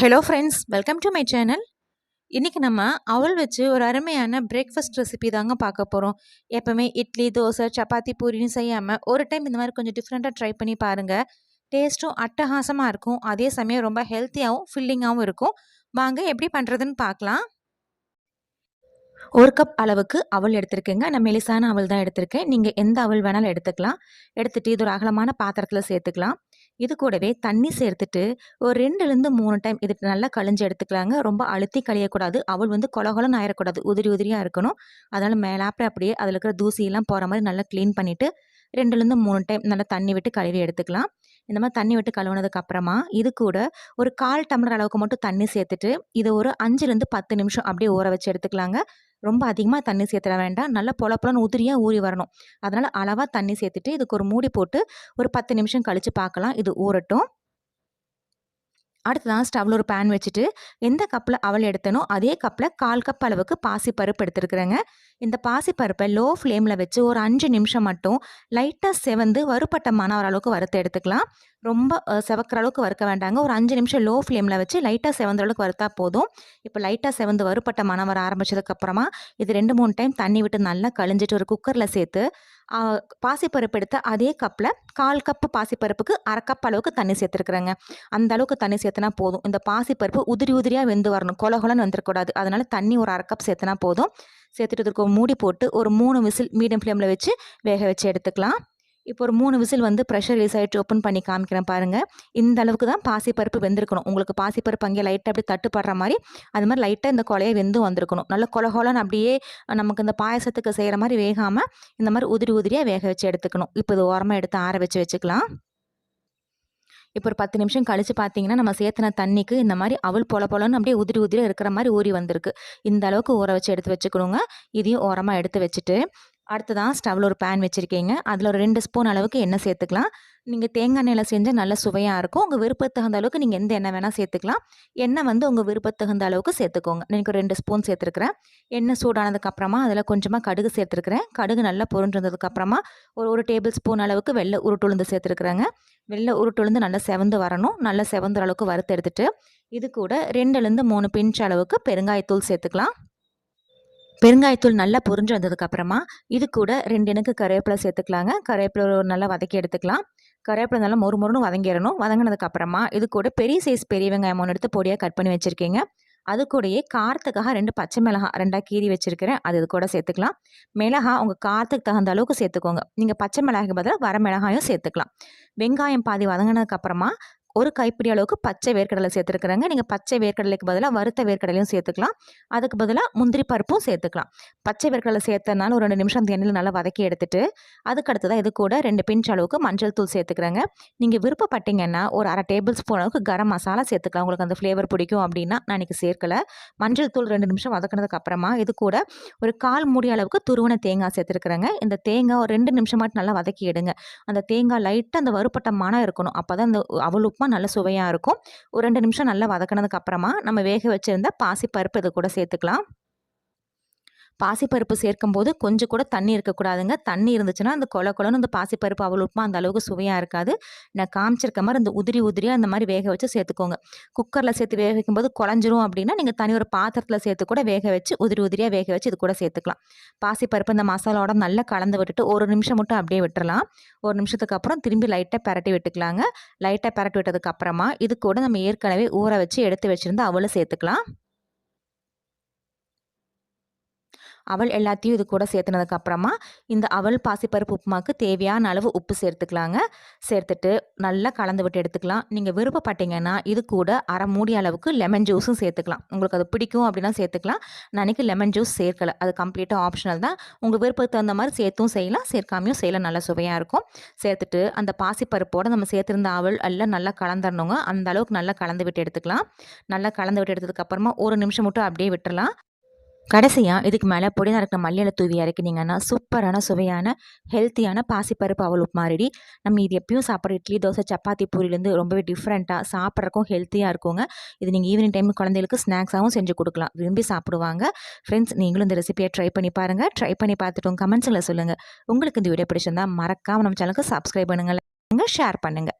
Hello friends welcome to my channel இன்றைக்கி நம்ம அவள் வச்சு ஒரு அருமையான பிரேக்ஃபாஸ்ட் ரெசிபி தாங்க பார்க்க போகிறோம் எப்போவுமே இட்லி தோசை சப்பாத்தி பூரின்னு செய்யாமல் ஒரு டைம் இந்த மாதிரி கொஞ்சம் டிஃப்ரெண்ட்டாக ட்ரை பண்ணி பாருங்கள் டேஸ்ட்டும் அட்டகாசமாக இருக்கும். அதே சமயம் ரொம்ப ஹெல்த்தியாகவும் ஃபில்லிங்காகவும் இருக்கும். வாங்க எப்படி பண்ணுறதுன்னு பார்க்கலாம். ஒரு கப் அளவுக்கு அவல் எடுத்திருக்கேங்க. நான் மெலிசான அவல் தான் எடுத்திருக்கேன். நீங்கள் எந்த அவல் வேணாலும் எடுத்துக்கலாம். எடுத்துகிட்டு இது ஒரு அகலமான பாத்திரத்தில் சேர்த்துக்கலாம். இது கூடவே தண்ணி சேர்த்துட்டு ஒரு ரெண்டுலேருந்து மூணு டைம் இது நல்லா கழிஞ்சு எடுத்துக்கலாங்க. ரொம்ப அழுத்தி கழியக்கூடாது. அவள் வந்து கொலகொலன்னு ஆயிடக்கூடாது உதிரி உதிரியாக இருக்கணும். அதனால் மேலாப்பில் அப்படியே அதில் இருக்கிற தூசியெல்லாம் போகிற மாதிரி நல்லா க்ளீன் பண்ணிவிட்டு ரெண்டுலேருந்து மூணு டைம் நல்லா தண்ணி விட்டு கழுவி எடுத்துக்கலாம். இந்த மாதிரி தண்ணி விட்டு கழுவுனதுக்கு அப்புறமா இது கூட ஒரு கால் டம்ளர் அளவுக்கு மட்டும் தண்ணி சேர்த்துட்டு இதை ஒரு அஞ்சுலேருந்து பத்து நிமிஷம் அப்படியே ஊற வச்சு எடுத்துக்கலாங்க. ரொம்ப அதிகமாக தண்ணி சேர்த்துட வேண்டாம். நல்லா பொல பொலன்னு உதிரியாக ஊறி வரணும். அதனால் அளவாக தண்ணி சேர்த்துட்டு இதுக்கு ஒரு மூடி போட்டு ஒரு பத்து நிமிஷம் கழித்து பார்க்கலாம். இது ஊறட்டும். அடுத்ததான் ஸ்டவ்வில் ஒரு பேன் வச்சுட்டு எந்த கப்பில் அவள் எடுத்தனோ அதே கப்பில் கால் கப் அளவுக்கு பாசி பருப்பு எடுத்துருக்குறேங்க. இந்த பாசி பருப்பை லோ ஃப்ளேமில் வச்சு ஒரு அஞ்சு நிமிஷம் மட்டும் லைட்டாக செவந்து வறுப்பட்ட மன அளவுக்கு வறுத்து எடுத்துக்கலாம். ரொம்ப செவக்கிற அளவுக்கு வறுக்க வேண்டாங்க. ஒரு அஞ்சு நிமிஷம் லோ ஃப்ளேமில் வச்சு லைட்டாக செவந்த அளவுக்கு வறுத்தா போதும். இப்போ லைட்டாக செவந்து வறுப்பட்ட மனம் வர ஆரம்பிச்சதுக்கப்புறமா இது ரெண்டு மூணு டைம் தண்ணி விட்டு நல்லா கழிஞ்சிட்டு ஒரு குக்கரில் சேர்த்து பாசிப்பருப்பு எடுத்த அதே கப்பில் கால் கப்பு பாசிப்பருப்புக்கு அரை கப் அளவுக்கு தண்ணி சேர்த்துருக்குறேங்க. அந்த அளவுக்கு தண்ணி சேர்த்துனா போதும். இந்த பாசிப்பருப்பு உதிரி உதிரியாக வெந்து வரணும். கொலகொலன்னு வந்துடக்கூடாது அதனால் தண்ணி ஒரு அரை கப் சேர்த்துனா போதும். சேர்த்துட்டு மூடி போட்டு ஒரு மூணு விசில் மீடியம் ஃப்ளேமில் வச்சு வேக வச்சு எடுத்துக்கலாம். இப்போ ஒரு மூணு விசில் வந்து ப்ரெஷர் ரிலீஸ் ஆகிட்டு ஓப்பன் பண்ணி காமிக்கிறேன் பாருங்கள் இந்த அளவுக்கு தான் பாசிப்பருப்பு வெந்திருக்கணும். உங்களுக்கு பாசிப்பருப்பு அங்கே லைட்டாக அப்படி தட்டுப்படுற மாதிரி அது மாதிரி லைட்டாக இந்த கொலையை வெந்து வந்திருக்கணும். நல்ல கொலகொலன்னு அப்படியே நமக்கு இந்த பாயசத்துக்கு செய்கிற மாதிரி வேகாமல் இந்த மாதிரி உதிரி உதிரியாக வேக வச்சு எடுத்துக்கணும். இப்போ இது ஓரமாக எடுத்து ஆற வச்சு வச்சுக்கலாம். இப்போ ஒரு பத்து நிமிஷம் கழித்து பார்த்தீங்கன்னா நம்ம சேர்த்துன தண்ணிக்கு இந்த மாதிரி அவள் பொல பொலன்னு அப்படியே உதிரி உதிரி இருக்கிற மாதிரி ஊறி வந்திருக்கு. இந்த அளவுக்கு ஊற வச்சு எடுத்து வச்சுக்கணுங்க. இதையும் ஓரமாக எடுத்து வச்சுட்டு அடுத்ததான் ஸ்டவ்வில் ஒரு பேன் வச்சுருக்கீங்க. அதில் ஒரு ரெண்டு ஸ்பூன் அளவுக்கு எண்ணெய் சேர்த்துக்கலாம். நீங்கள் தேங்காய் எண்ணெயில் செஞ்சால் நல்ல சுவையாக இருக்கும். உங்கள் விருப்பத்து தகுந்த அளவுக்கு நீங்கள் எந்த எண்ணெய் வேணால் சேர்த்துக்கலாம். எண்ணெய் வந்து உங்கள் விருப்பத்தகுந்த அளவுக்கு சேர்த்துக்கோங்க. நீங்கள் ரெண்டு ஸ்பூன் சேர்த்துருக்குறேன். எண்ணெய் சூடானதுக்கப்புறமா அதில் கொஞ்சமாக கடுகு சேர்த்துருக்குறேன். கடுகு நல்லா பொருன்றதுக்கப்புறமா ஒரு ஒரு டேபிள் ஸ்பூன் அளவுக்கு வெள்ளை உருட்டுளுந்து சேர்த்துருக்குறேங்க. வெள்ளை உருட்டுளுந்து நல்லா செவந்து வரணும். நல்லா செவந்த அளவுக்கு வறுத்து எடுத்துகிட்டு இது கூட ரெண்டுலேருந்து மூணு பிஞ்ச் அளவுக்கு பெருங்காயத்தூள் சேர்த்துக்கலாம். பெருங்காயத்தூள் நல்லா புரிஞ்சு வந்ததுக்கப்புறமா இது கூட ரெண்டு எனக்கு கருவேப்பிலை சேர்த்துக்கலாங்க. கருவேப்பிலை நல்லா வதக்கி எடுத்துக்கலாம். கருவேப்பிலை நல்லா மொறு மொறுன்னு வதங்கிடணும். வதங்கினதுக்கப்புறமா இது கூட பெரிய சைஸ் பெரிய வெங்காயம் ஒன்று எடுத்து பொடியாக கட் பண்ணி வச்சுருக்கீங்க. அது கூடயே காரத்துக்காக ரெண்டு பச்சை மிளகா ரெண்டாக கீறி வச்சுருக்கிறேன். அது இது கூட சேர்த்துக்கலாம். மிளகா உங்கள் காரத்துக்கு தகுந்த அளவுக்கு சேர்த்துக்கோங்க. நீங்கள் பச்சை மிளகாய்க்கு பதிலாக வர மிளகாயும் சேர்த்துக்கலாம். வெங்காயம் பாதி வதங்கினதுக்கப்புறமா ஒரு கைப்பிடி அளவுக்கு பச்சை வேர்க்கடலை சேர்த்துருக்குறாங்க. நீங்கள் பச்சை வேர்க்கடலைக்கு பதிலாக வறுத்த வேர்க்கடலையும் சேர்த்துக்கலாம். அதுக்கு பதிலாக முந்திரி பருப்பும் சேர்த்துக்கலாம். பச்சை வேர்க்கடலை சேர்த்தனால ஒரு ரெண்டு நிமிஷம் அந்த எண்ணெயில் நல்லா வதக்கி எடுத்துட்டு அதுக்கு அடுத்ததாக இது கூட ரெண்டு பிஞ்ச் அளவுக்கு மஞ்சள் தூள் சேர்த்துக்கிறாங்க. நீங்கள் விருப்பப்பட்டீங்கன்னா ஒரு அரை டேபிள் ஸ்பூன் அளவுக்கு கரம் மசாலா சேர்த்துக்கலாம். உங்களுக்கு அந்த ஃப்ளேவர் பிடிக்கும் அப்படின்னா நான் இன்றைக்கி சேர்க்கலை. மஞ்சள் தூள் ரெண்டு நிமிஷம் வதக்கினதுக்கு அப்புறமா இது கூட ஒரு கால் மூடி அளவுக்கு துருவன தேங்காய் சேர்த்துருக்குறாங்க. இந்த தேங்காய் ஒரு ரெண்டு நிமிஷமாட்டு நல்லா வதக்கி எடுங்க. அந்த தேங்காய் லைட்டாக அந்த வறுப்பட்ட மனம் இருக்கணும். அப்போ தான் அந்த அவ்வளோ உப்புமா நல்ல சுவையாக இருக்கும். ஒரு ரெண்டு நிமிஷம் நல்லா வதக்கினதுக்கு அப்புறமா நம்ம வேக வச்சுருந்த பாசிப்பருப்பு இது கூட சேர்த்துக்கலாம். பாசிப்பருப்பு சேர்க்கும் போது கொஞ்சம் கூட தண்ணி இருக்கக்கூடாதுங்க. தண்ணி இருந்துச்சுன்னா அந்த கொல கொலன்னு அந்த பாசிப்பருப்பு அவ்வளோ உப்புமா அந்த அளவுக்கு சுவையாக இருக்காது. நான் காமிச்சிருக்க மாதிரி அந்த உதிரி உதிரியாக அந்த மாதிரி வேக வச்சு சேர்த்துக்கோங்க. குக்கரில் சேர்த்து வேக வைக்கும்போது குழஞ்சிரும் அப்படின்னா நீங்கள் தனி ஒரு பாத்திரத்தில் சேர்த்து கூட வேக வச்சு உதிரி உதிரியாக வேக வச்சு இது கூட சேர்த்துக்கலாம். பாசிப்பருப்பு இந்த மசாலாவோட நல்லா கலந்து விட்டுட்டு ஒரு நிமிஷம் மட்டும் அப்படியே விட்டுறலாம். ஒரு நிமிஷத்துக்கு அப்புறம் திரும்பி லைட்டாக பரட்டி விட்டுக்கலாங்க. லைட்டாக பரட்டி விட்டதுக்கு அப்புறமா இது கூட நம்ம ஏற்கனவே ஊற வச்சு எடுத்து வச்சுருந்து அவளும் சேர்த்துக்கலாம். அவள் எல்லாத்தையும் இது கூட சேர்த்துனதுக்கப்புறமா இந்த அவள் பாசிப்பருப்பு உப்புமாக்கு தேவையான அளவு உப்பு சேர்த்துக்கலாங்க. சேர்த்துட்டு நல்லா கலந்து விட்டு எடுத்துக்கலாம். நீங்கள் விருப்பப்பட்டீங்கன்னா இது கூட அரை மூடி அளவுக்கு லெமன் ஜூஸும் சேர்த்துக்கலாம். உங்களுக்கு அது பிடிக்கும் அப்படின்னா சேர்த்துக்கலாம். நான் லெமன் ஜூஸ் சேர்க்கலை. அது கம்ப்ளீட்டாக ஆப்ஷனல் தான். உங்கள் விருப்பத்துக்கு தகுந்த மாதிரி சேர்த்தும் செய்யலாம். சேர்க்காமையும் செய்யலாம். நல்லா சுவையாக இருக்கும். சேர்த்துட்டு அந்த பாசிப்பருப்போடு நம்ம சேர்த்துருந்த அவள் எல்லாம் நல்லா கலந்துடணுங்க அந்த அளவுக்கு நல்லா கலந்து விட்டு எடுத்துக்கலாம். நல்லா கலந்து விட்டு எடுத்ததுக்கப்புறமா ஒரு நிமிஷம் மட்டும் அப்படியே விட்டுறலாம். கடைசியாக இதுக்கு மேலே பொடி இருக்கிற மல்லியில் தூவி இறக்கினீங்கன்னா சூப்பரான சுவையான ஹெல்த்தியான பாசிப்பருப்பு அவள் உப்புமா ரெடி நம்ம இது எப்பயும் சாப்பிட்ற இட்லி தோசை சப்பாத்தி பூரிலேருந்து ரொம்பவே டிஃப்ரெண்ட்டாக சாப்பிட்றக்கும் ஹெல்த்தியாக இருக்குங்க. இது நீங்கள் ஈவினிங் டைம் குழந்தைகளுக்கு ஸ்நாக்ஸாகவும் செஞ்சு கொடுக்கலாம். விரும்பி சாப்பிடுவாங்க. ஃப்ரெண்ட்ஸ் நீங்களும் இந்த ரெசிபியை ட்ரை பண்ணி பாருங்கள் ட்ரை பண்ணி பார்த்துட்டு கமெண்ட்ஸில் சொல்லுங்கள் உங்களுக்கு இந்த வீடியோ பிடிச்சிருந்தா மறக்காமல் நம்ம சேனலுக்கு சப்ஸ்கிரைப் பண்ணுங்கள் ஷேர் பண்ணுங்கள்